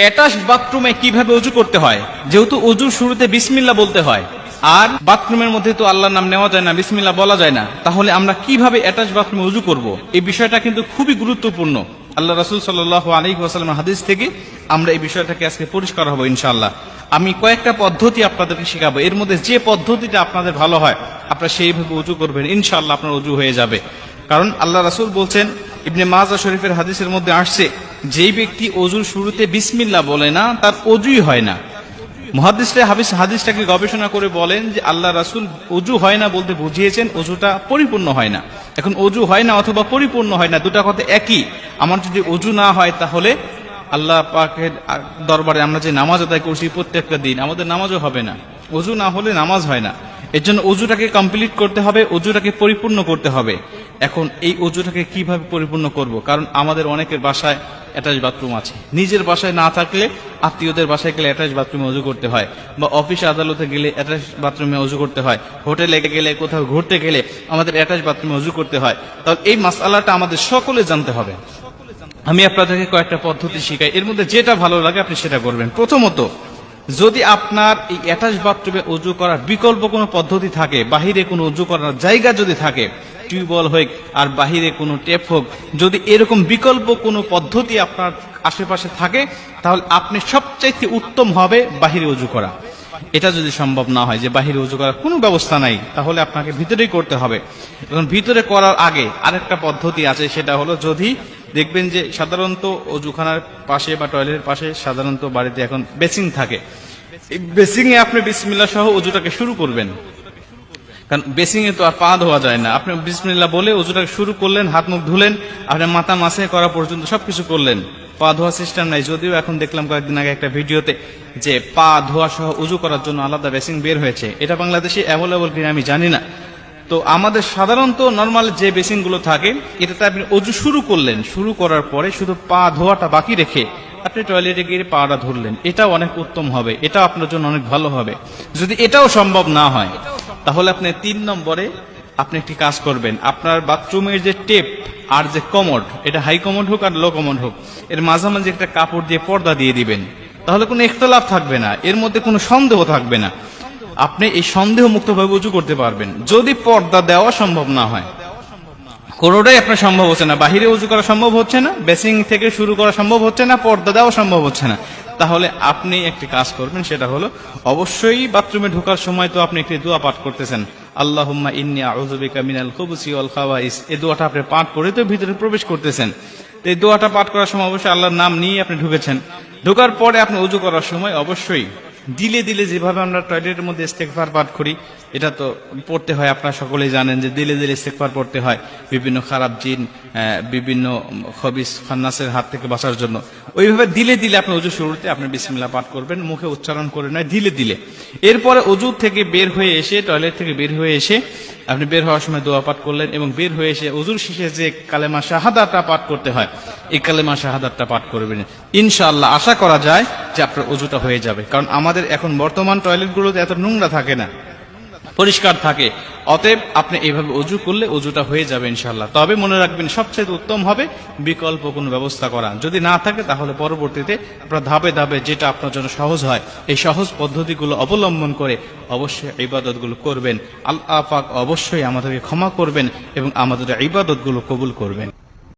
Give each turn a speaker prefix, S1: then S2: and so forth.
S1: Attach বাথরুমে কীভাবে অজু করতে হয়? যেহেতু অজুর শুরুতে বিসমিল্লা বলতে হয়। আর বাথরুমের মধ্যে তো আল্লাহর নাম নেওয়া যায় না বিসমিল্লা বলা যায় না। তাহলে আমরা কীভাবে অ্যাটাচ বাথরুমে অজু করব? এই বিষয়টা কিন্তু খুবই গুরুত্বপূর্ণ। আল্লাহ রাসুল সাল্লাহ আলী ওয়াসালামের হাদিস থেকে আমরা এই বিষয়টাকে আজকে পরিষ্কার হব ইনশাআল্লাহ। আমি কয়েকটা পদ্ধতি আপনাদেরকে শেখাবো। এর মধ্যে যে পদ্ধতিটা আপনাদের ভালো হয়, আপনারা সেইভাবে উজু করবেন, ইনশাআল্লাহ আপনার উজু হয়ে যাবে। কারণ আল্লাহ রাসুল বলছেন, ইবনে মাজা শরীফের হাদিসের মধ্যে আসছে যেই ব্যক্তি অজুর শুরুতে বিসমিল্লা বলে না, তার অজুই হয় না। মহাদিসরা হাদিস হাদিসটাকে গবেষণা করে বলেন যে আল্লাহ রাসুল অজু হয় না বলতে বুঝিয়েছেন, অজুটা পরিপূর্ণ হয় না। এখন অজু হয় না অথবা পরিপূর্ণ হয় না, দুটা কথা একই। আমার যদি অজু না হয় তাহলে আল্লাহ পাকের দরবারে আমরা যে নামাজ আদায় করছি প্রত্যেকটা দিন, আমাদের নামাজও হবে না। অজু না হলে নামাজ হয় না। এর জন্য অজুটাকে কমপ্লিট করতে হবে, অজুটাকে পরিপূর্ণ করতে হবে। এখন এই অজুটাকে কীভাবে পরিপূর্ণ করব? কারণ আমাদের অনেকের বাসায় অ্যাটাচ বাথরুম আছে। নিজের বাসায় না থাকলে আত্মীয়দের বাসায় গেলে অ্যাটাচ বাথরুমে অজু করতে হয়। বা অফিস আদালতে গেলে অ্যাটাচ বাথরুমে অজু করতে হয়। হোটেলে গেলে, কোথাও ঘুরতে গেলে আমাদের অ্যাটাচ বাথরুমে অজু করতে হয়। তাহলে এই মাসালাটা আমাদের সকলে জানতে হবে। আমি আপনাদেরকে কয়েকটা পদ্ধতি শিখাই। এর মধ্যে যেটা ভালো লাগে আপনি সেটা করবেন। প্রথমত যদি আপনার এই অ্যাটাচ বাথরুমে উজু করার বিকল্প কোনো পদ্ধতি থাকে, বাহিরে কোনো উজু করার জায়গা যদি থাকে, টিউবওয়েল হোক আর বাহিরে কোনো টেপ হোক, যদি এরকম বিকল্প কোনো পদ্ধতি আপনার আশেপাশে থাকে, তাহলে আপনি সবচাইতে উত্তম হবে বাহিরে উজু করা। এটা যদি সম্ভব না হয় যে বাহিরে উজু করার কোনো ব্যবস্থা নাই, তাহলে আপনাকে ভিতরেই করতে হবে। এবং ভিতরে করার আগে আরেকটা পদ্ধতি আছে, সেটা হলো যদি দেখবেন যে সাধারণত অজুখানার পাশে বা টয়লেটের পাশে সাধারণত বাড়িতে এখন বেসিং থাকে। এই এ আপনি বিসমিল্লা সহ অজুটাকে শুরু করবেন। কারণ বেসিং এ তো আর পা ধোয়া যায় না। আপনি বিসমিল্লা বলে অজুটাকে শুরু করলেন, হাত মুখ ধুলেন, আপনি মাথা মাসে করা পর্যন্ত সবকিছু করলেন। পা ধোয়া সিস্টেম নাই। যদিও এখন দেখলাম কয়েকদিন আগে একটা ভিডিওতে যে পা ধোয়া সহ উজু করার জন্য আলাদা বেসিং বের হয়েছে। এটা বাংলাদেশে অ্যাভেলেবল কিনা আমি জানি না। তো আমাদের সাধারণত নর্মাল যে বেসিনগুলো থাকে, এটাতে আপনি অজু শুরু করলেন, শুরু করার পরে শুধু পা ধোয়াটা বাকি রেখে আপনি টয়লেটে গিয়ে পাটা ধরলেন। এটাও অনেক উত্তম হবে এটা আপনার জন্য অনেক ভালো হবে। যদি এটাও সম্ভব না হয়, তাহলে আপনি তিন নম্বরে আপনি একটি কাজ করবেন। আপনার বাথরুমের যে টেপ আর যে কমোড এটা হাই কমোড হোক আর লো কমোড হোক, এর মাঝামাঝি একটা কাপড় দিয়ে পর্দা দিয়ে দিবেন। তাহলে কোনো ইখতলাফ থাকবে না, এর মধ্যে কোনো সন্দেহ থাকবে না। আপনি এই সন্দেহ মুক্তভাবে উঁচু করতে পারবেন। যদি পর্দা দেওয়া সম্ভব না হয়। কোনোটাই আপনার সম্ভব হচ্ছে না। বাহিরে উঁচু করা সম্ভব হচ্ছে না বেসিং থেকে শুরু করা সম্ভব হচ্ছে না, পর্দা দেওয়া সম্ভব হচ্ছে না। তাহলে আপনি একটি কাজ করবেন, সেটা হলো অবশ্যই বাথরুমে ঢোকার সময় তো আপনি একটি দোয়া পাঠ করতেছেন। আল্লাহুম্মা ইন্নি মিনাল আপনি পাঠ করে তো ভিতরে প্রবেশ করতেছেন। তো এই দোয়াটা পাঠ করার সময় অবশ্যই আল্লাহর নাম নিয়ে আপনি ঢুকেছেন। ঢোকার পরে আপনি উজু করার সময় অবশ্যই দিলে দিলে যেভাবে আমরা টয়লেটের মধ্যে ইস্তেকফার পাঠ করি, এটা তো পড়তে হয়, আপনারা সকলেই জানেন যে দিলে দিলে ইস্তেকফার পড়তে হয় বিভিন্ন খারাপ জিন বিভিন্ন খবিস, খান্নাসের হাত থেকে বাঁচার জন্য। ওইভাবে দিলে দিলে আপনি অজু শুরুতে আপনি বিসমিল্লা পাঠ করবেন, মুখে উচ্চারণ করে নয়, দিলে দিলে। এরপরে অজু থেকে বের হয়ে এসে, টয়লেট থেকে বের হয়ে এসে আপনি বের হওয়ার সময় দোয়া পাঠ করলেন এবং বের হয়ে এসে অজুর শেষে যে কালেমা শাহাদাটা পাঠ করতে হয়, এই কালেমা শাহাদাতটা পাঠ করবেন। ইনশাআল্লাহ আশা করা যায় যে আপনার অজুটা হয়ে যাবে। কারণ আমাদের এখন বর্তমান টয়লেটগুলোতে এত নোংরা থাকে না। পরিষ্কার থাকে। অতএব আপনি এইভাবে অজু করলে অজুটা হয়ে যাবে ইনশাল্লাহ তবে মনে রাখবেন সবচেয়ে উত্তম হবে বিকল্প কোনো ব্যবস্থা করা। যদি না থাকে, তাহলে পরবর্তীতে আপনার ধাপে ধাপে যেটা আপনার জন্য সহজ হয়, এই সহজ পদ্ধতিগুলো অবলম্বন করে অবশ্যই ইবাদতগুলো করবেন। আল্লাহ পাক অবশ্যই আমাদেরকে ক্ষমা করবেন এবং আমাদের ইবাদতগুলো কবুল করবেন।